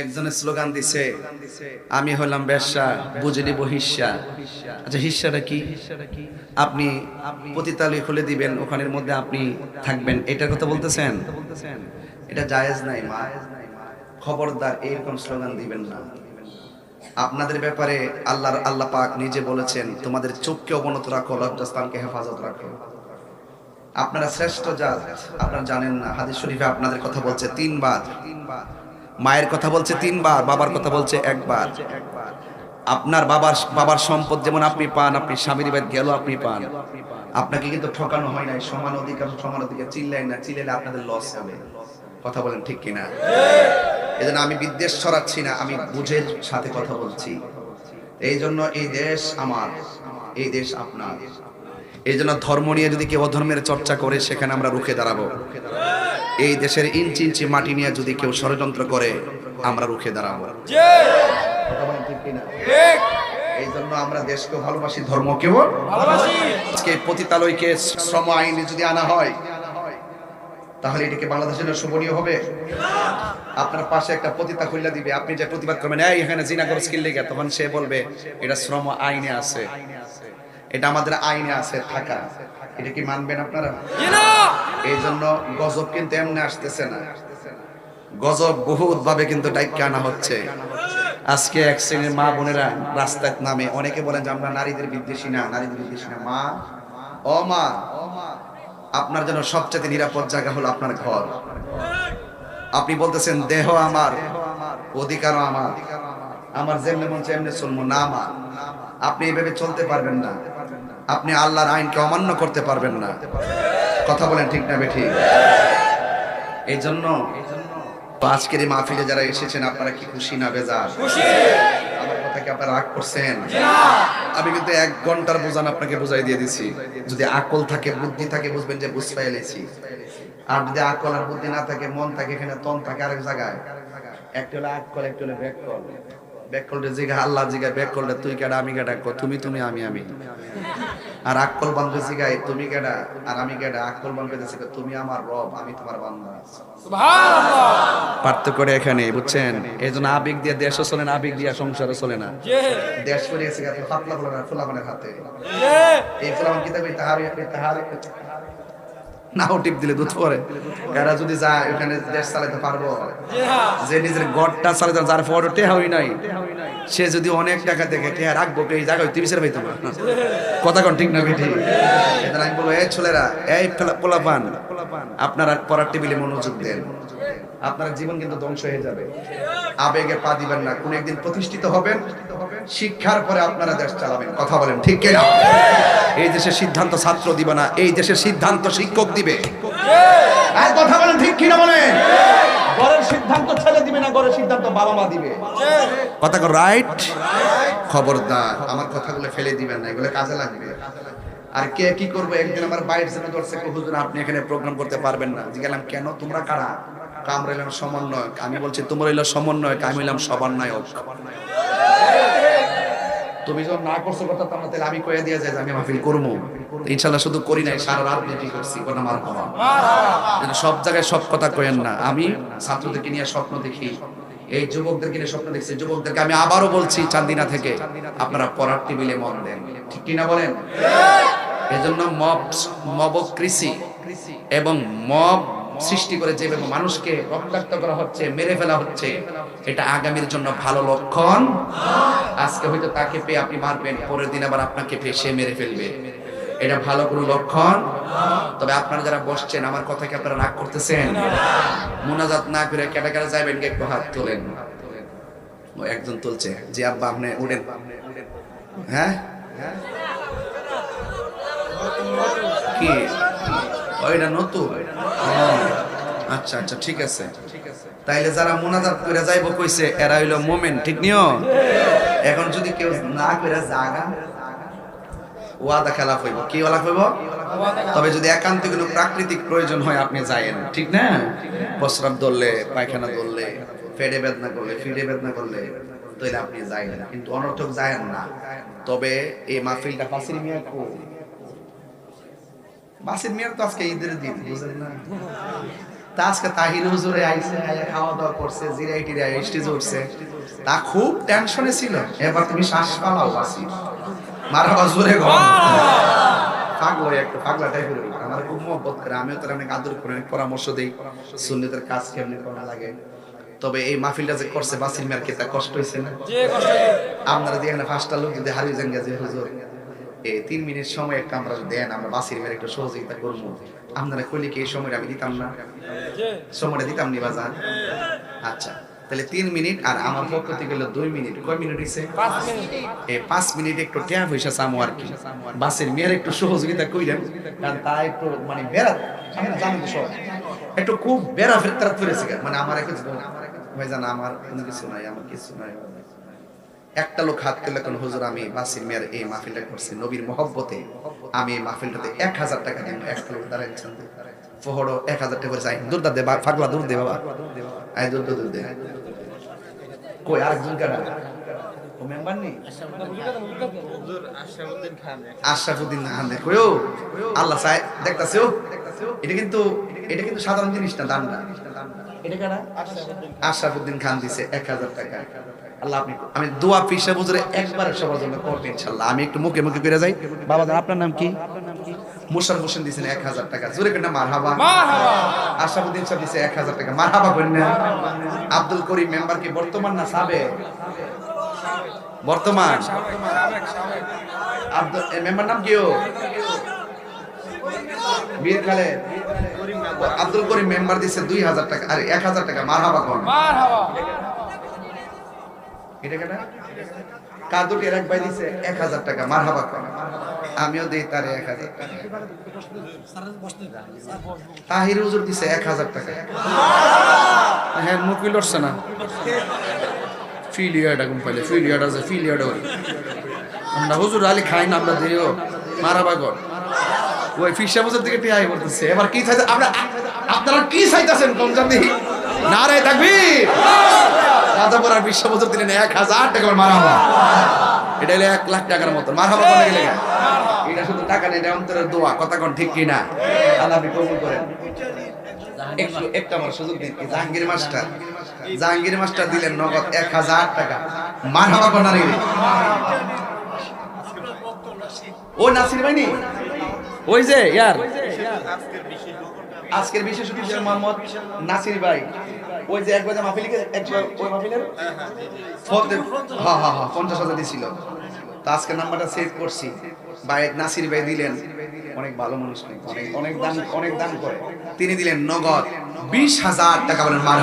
একজনের স্লোগান দিছে, আমি হলাম ব্যবসা বুঝলি বহিষ্যা আচ্ছা হিস্যাটা কি? আপনি পতিতালি খুলে দিবেন, ওখানের মধ্যে আপনি থাকবেন। এটার কথা বলতেছেন? এটা জায়েজ নাই, মা। খবরদার এরকম স্লোগান দিবেন না। আপনাদের ব্যাপারে আল্লাহর আল্লাহ পাক নিজে বলেছেন, তোমাদের চোখকে অবনত রাখো, লজ্জাস্থানকে হেফাজত রাখো। আপনারা শ্রেষ্ঠ জাত, আপনারা জানেন না, হাদিস শরীফে আপনাদের কথা বলছে তিনবার। মায়ের কথা বলছে তিনবার, বাবার কথা বলছে একবার। আপনার বাবার বাবার সম্পদ যেমন আপনি পান, আপনি স্বামীর বাদ গেল আপনি পান। আপনাকে কিন্তু ঠকানো হয় নাই, সমান অধিকার সমান অধিকার চিল্লাই না চিল্লাইলে আপনাদের লস হবে। কথা বলেন ঠিক কিনা? এজন্য আমি বিদ্বেষ ছড়াচ্ছি না, আমি বুঝের সাথে কথা বলছি। এই জন্য এই দেশ আমার, এই দেশ আপনার। এই জন্য ধর্ম নিয়ে যদি কেউ অধর্মের চর্চা করে, সেখানে আমরা রুখে দাঁড়াবো। এই দেশের ইঞ্চি ইঞ্চি মাটি নিয়ে যদি কেউ ষড়যন্ত্র করে, আমরা রুখে দাঁড়াবো? এই জন্য আমরা দেশকে ভালোবাসি ধর্মকেও আজকে পতিতালয়কে শ্রম আইনে যদি আনা হয়, তাহলে এটাকে বাংলাদেশের শোভনীয় হবে। আপনার পাশে একটা পতিতা খুললা দিবে। আপনি যে প্রতিবাদ করবেন, এই, এখানে জিনা করে স্কিল লেগে তখন সে বলবে, এটা শ্রম আইনে আছে। এটা আমাদের আইনে আছে, থাকা। এটা কি মানবেন আপনারা? এই জন্য গজব কিন্তু এমনি আসতেছে না। গজব বহুত ভাবে কিন্তু ডাইকে আনা হচ্ছে। আজকে এক শ্রেণির মা বোনেরা রাস্তায় নামে অনেকে বলেন যে আমরা নারীদের বিদ্বেষী না নারীদের বিদ্বেষী না। মা ও মা আপনার জন্য সবচেয়ে নিরাপদ জায়গা হলো আপনার ঘর। আপনি বলতেছেন দেহ আমার অধিকারও আমার। আমার যেমনি মন এমনি চলবো। না মা আপনি এইভাবে চলতে পারবেন না। আপনি আল্লাহর আইনকে অমান্য করতে পারবেন না। কথা বলেন ঠিক না বেঠি এই জন্য আজকের এই মাহফিলে যারা এসেছেন আপনারা কি খুশি না বেজার? আমার কথা আপনারা রাগ করছেন? আমি কিন্তু এক ঘণ্টার বোঝান আপনাকে বুঝাই দিয়ে দিছি। যদি আকল থাকে বুদ্ধি থাকে বুঝবেন যে বুঝ আর যদি আকল আর বুদ্ধি না থাকে মন থাকে এখানে তন থাকে আরেক জায়গায়। একটা হলো আকল একটা হলো জিগা আল্লাহ জিগা ব্যাকলটা তুই কেডা আমি কেডা তুমি তুমি আমি আমি। আর আকল বান্ধবে জিগাই তুমি কেডা? আর আমি কেডা? আকল বান্ধবে জিগা তুমি আমার রব আমি তোমার বান্দা। পার্থক্য করে এখানে বুঝছেন? এই জন্য আবেগ দিয়ে দেশও চলে না আবেগ দিয়ে সংসারও চলে না। দেশ করে এসে পাতলা বলে না ফুলাবানের হাতে। এই ফুলাবান কিতাবে তাহার তাহার নাও টিপ দিলে দুধ পরে। এরা যদি যায়, ওখানে দেশ চালাতে পারব। যে নিজের গড়টা চালাতে যার পর টেহা হই নাই, সে যদি অনেক টাকা দেখে টেহা রাখব, কে এই জায়গায় তিরিশের পাইতো না। কথা কন ঠিক না বেঠি আমি বলব, এই ছেলেরা, এই পোলাপান, আপনারা পড়ার টেবিলে মনোযোগ দেন। আপনার জীবন কিন্তু ধ্বংস হয়ে যাবে। আবেগে পা দিবেন না। কোন একদিন প্রতিষ্ঠিত হবেন শিক্ষার পরে আপনারা দেশ চালাবেন। কথা বলেন, ঠিক কিনা? এই দেশের সিদ্ধান্ত ছাত্র দিবে না, এই দেশের সিদ্ধান্ত শিক্ষক দিবে। আর কথা বলেন, ঠিক কিনা বলেন? সিদ্ধান্ত ছেলে দিবে না সিদ্ধান্ত বাবা মা দিবে। কথা রাইট খবরদার, আমার কথাগুলো ফেলে দিবেন না, এগুলো কাজে লাগবে। আর কে কি করব? একদিন আমার বাইরে জন্য ধরছে হুজুর, আপনি এখানে প্রোগ্রাম করতে পারবেন না। জিজ্ঞালাম কেন? তোমরা কারা? কামরা এলাম সমন্বয় আমি বলছি, তোমরা এলো সমন্বয় আমি এলাম সবান্বয়ক তুমি যখন না করছ কথা তাহলে তাহলে আমি কয়ে দিয়ে যাই আমি মাহফিল করব ইনশাল্লাহ শুধু করি নাই সারা রাত ডিউটি করছি কোন আমার যেন সব জায়গায় সব কথা কয়েন না। আমি ছাত্রদেরকে নিয়ে স্বপ্ন দেখি এই যুবকদেরকে নিয়ে স্বপ্ন দেখছি। যুবকদেরকে আমি আবারও বলছি চান্দিনা থেকে আপনারা পড়ার টেবিলে মন দেন। ঠিক কিনা বলেন? এজন্য মব মব কৃষি এবং মব সৃষ্টি করে যেভাবে মানুষকে রক্তাক্ত করা হচ্ছে, মেরে ফেলা হচ্ছে, এটা আগামীর জন্য ভালো লক্ষণ। আজকে হয়তো তাকে পেয়ে আপনি মারবেন, পরের দিন আবার আপনাকে পেয়ে সে মেরে ফেলবে। এটা ভালো কোনো লক্ষণ? তবে আপনারা যারা বসছেন, আমার কথা কি আপনারা রাগ করতেছেন? মোনাজাত না করে কেটে যাবেন কি? একটু হাত তোলেন। একজন তুলছে। জি, আব্বা, আপনি উঠেন। হ্যাঁ? কি? ওইটা নতুন। আচ্ছা আচ্ছা ঠিক আছে। তাইলে যারা মোনাজাত করে যাইব কইছে, এরা হইল মোমেন, ঠিক নিও? এখন যদি কেউ না করে জাগা, ওয়াদা খেলাফ হইব। কি ওয়ালা হইব তবে যদি একান্ত কোনো প্রাকৃতিক প্রয়োজন হয়, আপনি যায়েন, ঠিক না? প্রস্রাব ধরলে, পায়খানা ধরলে ফেডে বেদনা করলে ফিডে বেদনা করলে তাহলে আপনি যাইেন না। কিন্তু অনর্থক যায়েন না। তবে এই মাহফিলটা মিয়া কো বাসির মিয়ার তো আজকে ঈদের দিন না? তা আজকে তাহির হুজুরে খাওয়া দাওয়া করছে জিরাই টিরাই স্টেজ উঠছে তা খুব টেনশনে ছিল। এবার তুমি শ্বাস পালাও বাসি। গো। পাগলা একটা পাগলা টাইপের আমার খুব মহব্বত করে আমিও তার অনেক আদর করে অনেক পরামর্শ দেই। সুন্নতের কাজ কেমনি করা লাগে। তবে এই মাহফিলটা যে করছে বাসির মেয়ের তা কষ্ট হয়েছে না? আপনারা এখানে পাঁচটা লোক যদি হারিয়ে যান গেছে হুজুর। এই তিন মিনিট সময় একটা আমরা দেন আমরা বাসির মেয়ের একটু সহযোগিতা করব আপনারা কইলে কি এই সময়টা আমি দিতাম না? সময়টা দিতাম নি বাজার? আচ্ছা তাহলে তিন মিনিট আর আমার পক্ষ থেকে হলো দুই মিনিট। কয় মিনিট হইছে? এই পাঁচ মিনিট একটু ট্যাপ হইছে সামু আর কি। বাসের মেয়ের একটু সহযোগিতা কইলেন কারণ তা একটু মানে বেড়া জানি তো সব। একটু খুব বেড়া ফেরতার মানে আমার ভাই জানা আমার কোনো কিছু নাই আমার কিছু নাই। একটা লোক হাত তুলে কোন হুজুর, আমি বাসির মেয়ের এই মাহফিলটা করছি, নবীর মহব্বতে। আমি এই মাহফিলটাতে এক হাজার টাকা দিব একটা লোক দাঁড়াইছেন ফহড়ো এক হাজার টাকা করে চাই। দূর দা পাগলা দূর দে, বাবা। আয়, দূর দূর দে। কই, আরেকজন কারা? ও সাধারণ জিনিস না দামটা এটা কারা? আশরাফুদ্দিন খান দিছে এক হাজার টাকা। আল্লাহ আপনি আমি দোয়া পিসা বুঝরে একবার সবার জন্য করবেন ইনশাল্লাহ আমি একটু মুখে মুখে করে যাই। বাবা আপনার নাম কি? মুশার হোসেন দিছেন এক হাজার টাকা। জোরে কেন মার হাবা সাহেব দিছে এক হাজার টাকা। মার করেন আব্দুল করিম মেম্বার কি বর্তমান না সাবে বর্তমান। আব্দুল মেম্বার নাম কি ও? বীর খালেদ। আব্দুল করিম মেম্বার দিছে দুই হাজার টাকা। আরে এক হাজার টাকা। মার হাবা কোন দিছে এক হাজার টাকা আমিও এক হাজার তাহির হুজুর দিছে এক হাজার টাকা। হ্যাঁ না। আলী খাই না, আমরা দিও মারাবা কর। ওই ফিসা দিকে টিআই করতেছে এবার কি আপনারা কি চাইতেছেন, কম জানি? না রে বিশ্ব বছর এক হাজার টাকা মারা হওয়া এটা হলো এক লাখ টাকার মতো। মার হওয়া গেলে এটা শুধু টাকা নেই, এটা অন্তরের দোয়া। কথা কোন ঠিক কিনা? আল্লাহ কবুল করেন। জাহাঙ্গীর মাস্টার দিলেন নগদ এক হাজার টাকা। মার হাওয়া ও নাসির ভাইনি ওই যে, ইয়ার। আজকের বিশেষ অতিথি মোহাম্মদ নাসির ভাই। ওই যে একবার যে মাহফিল। একবার ওই মাহফিলের? ফতে হ্যাঁ হ্যাঁ হ্যাঁ পঞ্চাশ হাজার দিছিল। তো আজকে নাম্বারটা সেভ করছি। ভাই নাসির ভাই দিলেন। অনেক ভালো মানুষ নেই অনেক অনেক দান অনেক দান করে। তিনি দিলেন নগদ বিশ হাজার টাকা বলেন মার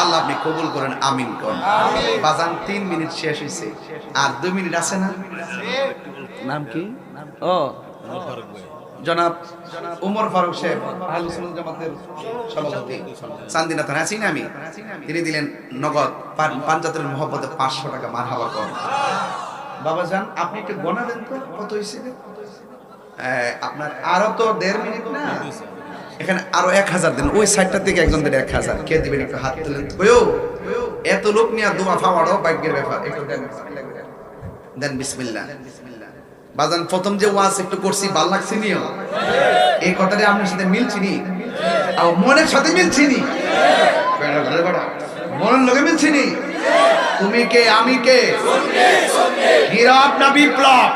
আল্লাহ আপনি কবুল করেন আমিন করেন। বাজান তিন মিনিট শেষ হয়েছে আর দুই মিনিট আছে না? নাম কি? ও। জনাব উমর ফারুক সাহেব জামাতের সভাপতি। চান্দিনা থানা আছি আমি তিনি দিলেন নগদ পাঞ্জাতের মহব্বতে পাঁচশো টাকা মার হাওয়া কর। বাবা যান আপনি একটু গণা দেন তো, কত হয়েছে আপনার আরও তো দেড় মিনিট না? এখানে আরও এক হাজার দেন, ওই সাইডটা থেকে একজন দেন এক হাজার। কে দিবেন একটু হাত তুলেন ওয়ো এত লোক নিয়ে দোয়া ফাওয়ারও ভাগ্যের ব্যাপার। একটু দেন। দেন বাজান প্রথম যে ওয়াজ একটু করছি ভালো লাগছে নিও? এই কথাটা আপনার সাথে মিলছি নি আর মনের সাথে মিলছি নি বেড়া, বেড়া, বেড়া। মনের লোকে মিলছি নি তুমি কে আমি কে? নীরব না বিপ্লব?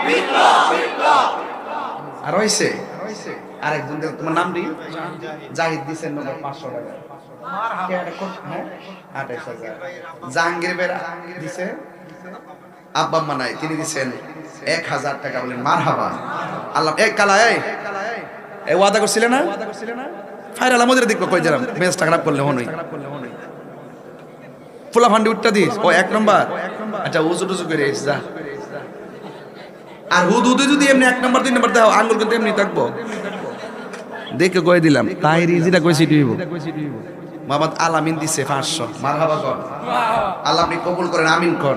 আর হইছে আরেকজন তোমার নাম দি জাহিদ দিছেন নম্বর পাঁচশো টাকা। হ্যাঁ? জাহাঙ্গীর বেরা দিছে। আব্বা নাই তিনি দিছেন। এক হাজার টাকা বলেন মার হাবা আল্লাহ এক কালা, এই। ওয়াদা করছিলে না? ফাইর দেখব কই করলে হনই ফুলা ফান্ডি উঠটা দিস, ও এক নম্বর। আচ্ছা উজু টুজু করে যা। আর হুদ হুদে যদি এমনি এক নম্বর দুই নম্বর দাও, আঙ্গুল কিন্তু এমনি থাকব। দেখে কয়ে দিলাম তাহির ইজিটা কইছি দিব আলামিন দিছে পাঁচশো। মার হাবা কর। আল্লাহ আপনি কবুল করেন, আমিন কর।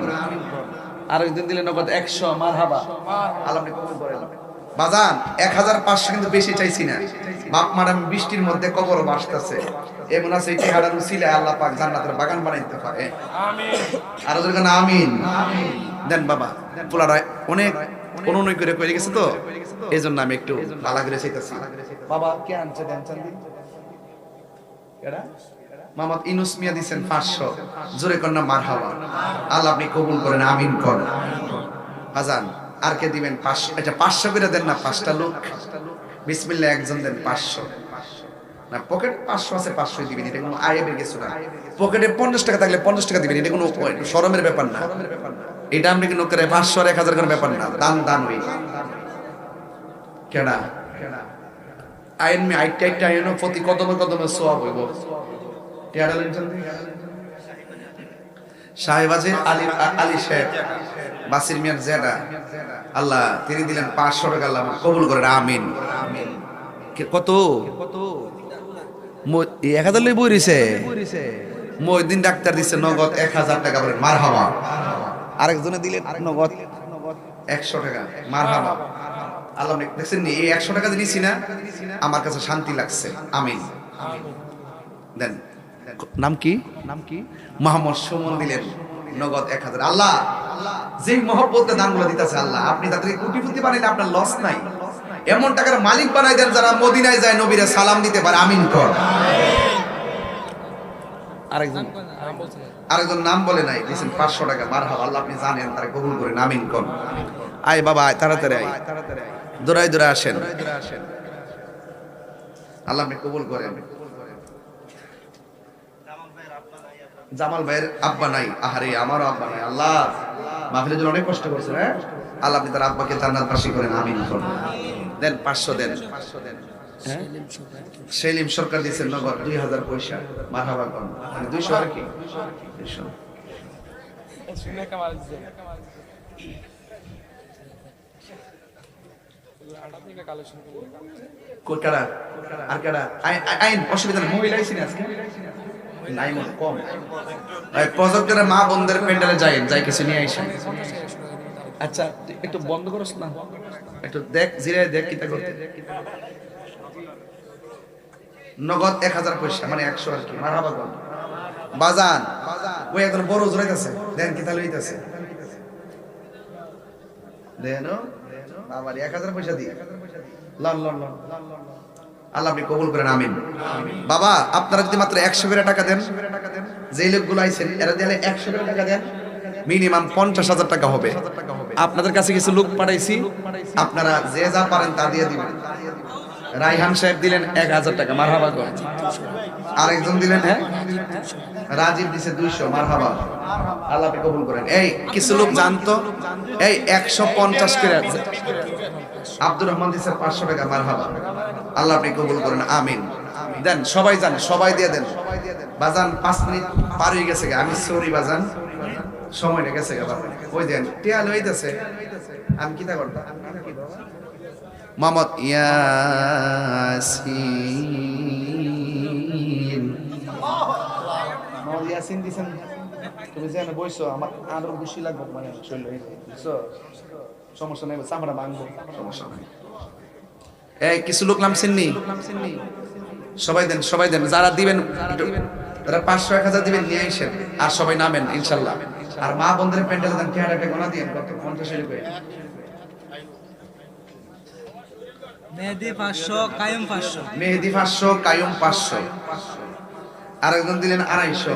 আর একদিন দিলেন নগদ একশো মার হাবা আল্লাহ কবুল করেন বাজান এক হাজার পাঁচশো কিন্তু বেশি চাইছি না। বাপ মারাম বৃষ্টির মধ্যে কবর বাসতেছে এমন আছে এই চেহারা রুচিলে আল্লাহ পাক জান্নাতের বাগান বানাইতে পারে। আর ওদের কাছে আমিন। দেন বাবা পোলারা অনেক অনুনয় করে করে গেছে তো? এই জন্য আমি একটু ভালো করে চাইতেছি বাবা কে আনছে দেন চান্দি? মোহাম্মদ ইনুস মিয়া দিচ্ছেন পাঁচশো। জোরে কন্যা মার হাওয়া আল্লাহ আপনি কবুল করেন, আমিন কর আজান আর কে দিবেন পাঁচশো? এটা পাঁচশো করে দেন না, পাঁচটা লোক। বিসমিল্লা একজন দেন পাঁচশো। না, পকেট পাঁচশো আছে দিবেন। এটা কোনো না। পকেটে পঞ্চাশ টাকা থাকলে পঞ্চাশ টাকা দিবেন। এটা কোনো সরমের ব্যাপার না। এটা আপনি কিন্তু করে পাঁচশো এক হাজার কোনো ব্যাপার না। দান দান হই কেডা? আইন মে আইটা আইটা, আইনো প্রতি কদমে কদমে সোয়াব হইব। আলী শেখ, বাসির মিয়ার আল্লাহ, তিনি দিলেন পাঁচশো টাকা আল্লাহ কবুল আমিন। মহিদিন ডাক্তার দিচ্ছে নগদ এক হাজার টাকা বলেন মার হাওয়া আরেকজনে দিলেন নগদ একশো টাকা মার হাওয়া আল্লাহ দেখছেন একশো টাকা দিয়েছি না, আমার কাছে শান্তি লাগছে। আমিন। দেন নাম কি? নাম কি? মোহাম্মদ সুমন দিলেন নগদ এক হাজার। আল্লাহ যে মহব্বতে দানগুলো দিতেছে আল্লাহ, আপনি তাদের কোটিপতি বানাইলে আপনার লস নাই। এমন টাকার মালিক বানাই দেন যারা মদিনায় যায় নবীরে সালাম দিতে পারে। আমিন কর। আরেকজন। নাম বলে নাই পাঁচশো টাকা মার আল্লাহ আপনি জানেন, তারা কবুল করেন। আমিন কর। আয় বাবা, আয়, তাড়াতাড়ি আয়। আসেন। আল্লাহ আপনি কবুল করেন। জামাল ভাইয়ের আব্বা নাই। আহারে, আমারও আব্বা নাই। আল্লাহ, মাহফিলের জন্য অনেক কষ্ট করছেন হ্যাঁ? আল্লাহ আপনি তার আব্বাকে জান্নাত পাশি করেন, আমিন করুন। দেন পাঁচশো দেন। হ্যাঁ? সেলিম সরকার দিয়েছেন নগদ দুই হাজার পয়সা। মারহাবা কর মানে দুইশো আর কি? দুইশো। আর কারা? আই- আই- আইন, অসুবিধা আইসিনি আজকে? নাই মনে কম প্রজেক্টরে মা বন্ধের প্যান্ডেলে যাই যাই কিছু নিয়ে আইসেন আচ্ছা একটু বন্ধ করস না? একটু দেখ জিরে দেখ কিতা করতে। নগদ এক হাজার পয়সা মানে একশো আর কি। মারাবা কর বাজান ওই একজন বড় জোরাইতেছে দেন কিতা লইতেছে। দেন আমার এক হাজার পয়সা দিয়ে লন লন লন। আল্লাহ আপনি কবুল করেন, আমিন। বাবা, আপনারা যদি মাত্র একশো করে টাকা দেন, যে লোকগুলো আইছেন, এরা দিলে একশো করে টাকা দেন, মিনিমাম পঞ্চাশ হাজার টাকা হবে। আপনাদের কাছে কিছু লোক পাঠাইছি, আপনারা যে যা পারেন তা দিয়ে দিবেন। রাইহান সাহেব দিলেন এক হাজার টাকা, মারহাবা আরেকজন দিলেন হ্যাঁ? রাজীব দিছে দুইশো, মারহাবা। আল্লাহ আপনি কবুল করেন। এই, কিছু লোক জানতো? এই, একশো পঞ্চাশ করে আব্দুর রহমান দিছে পাঁচশো টাকা, মারহাবা। আল্লাহ আপনি কবুল করেন, আমিন। দেন, সবাই জান সবাই দিয়ে দেন। বাজান, পাঁচ মিনিট পার হয়ে গেছে। আমি সরি, বাজান। সময়টা গেছে ওই দেন, টিয়া লইতেছে। আমি কিতা করতাম? মোহাম্মদ ইয়াসিন। ইয়াসিন দিছেন তুমি যেন বইছো আমার আরও খুশি লাগবে মানে শরীর। বুঝছ? সমস্যা নেই চামড়া ভাঙবো। সমস্যা নাই। এই কিছু লোক নামছেন নি সবাই দেন সবাই দেন যারা দিবেন তারা পাঁচশো এক হাজার দিবেন নিয়ে আসেন আর সবাই নামেন ইনশাল্লাহ। আর মা বন্ধের প্যান্ডেল দেন কে একটা গোনা দিয়ে কত পঞ্চাশ রুপয়ে মেহেদি পাঁচশো কায়ম পাঁচশো। মেহেদি পাঁচশো কায়ুম পাঁচশো। আরেকজন দিলেন আড়াইশো।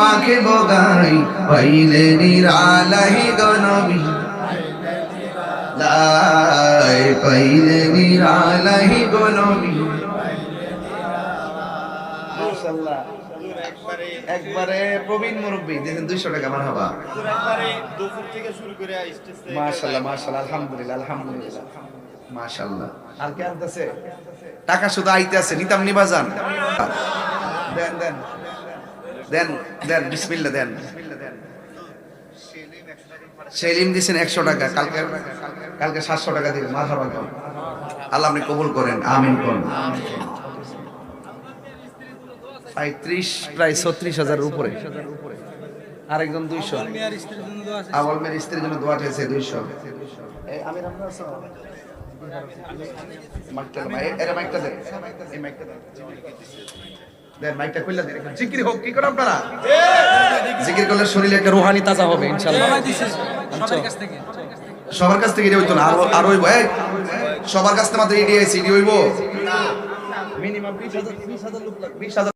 মাকে বগাই পাইলে নিরালাই গনবি। লাই পাইলে নিরালাই গনবি। মাশাআল্লাহ। একবারে প্রবীণ মুরব্বী দিয়েছেন দুইশো টাকা আমার হবা মাশাআল্লাহ মাশাআল্লাহ আলহামদুলিল্লাহ আলহামদুলিল্লাহ। মাশাআল্লাহ। আর কে আনতেছে? টাকা শুধু আইতে আছে নিতাম নিবা যান দেন দেন। দেন। দেন বিসমিল্লাহ দেন। সেলিম দিছেন একশো টাকা কালকে কালকে সাতশো টাকা দিবেন মাথা বাঁকা আল্লাহ আপনি কবুল করেন আমিন করুন। প্রায় ত্রিশ প্রায় ছত্রিশ হাজার উপরে। আরেকজন দুইশো। আমার মেয়ের স্ত্রীর জন্য দোয়া দোয়া চেয়েছে দুইশো। মাইকটা দে, এ- এরা মাইকটা দে। এই মাইকটা দে। দেন মাইকটা খুললা দেন জিকির হোক কি করে আপনারা? জিকির করলে শরীরে একটা রুহানি তাজা হবে ইনশাআল্লাহ সবার কাছ থেকে। সবার কাছ থেকে এটি হইতো না আর আর হইব। এই সবার কাছ থেকে মাত্র আইছি হইব। মিনিমাম লোক লাগবে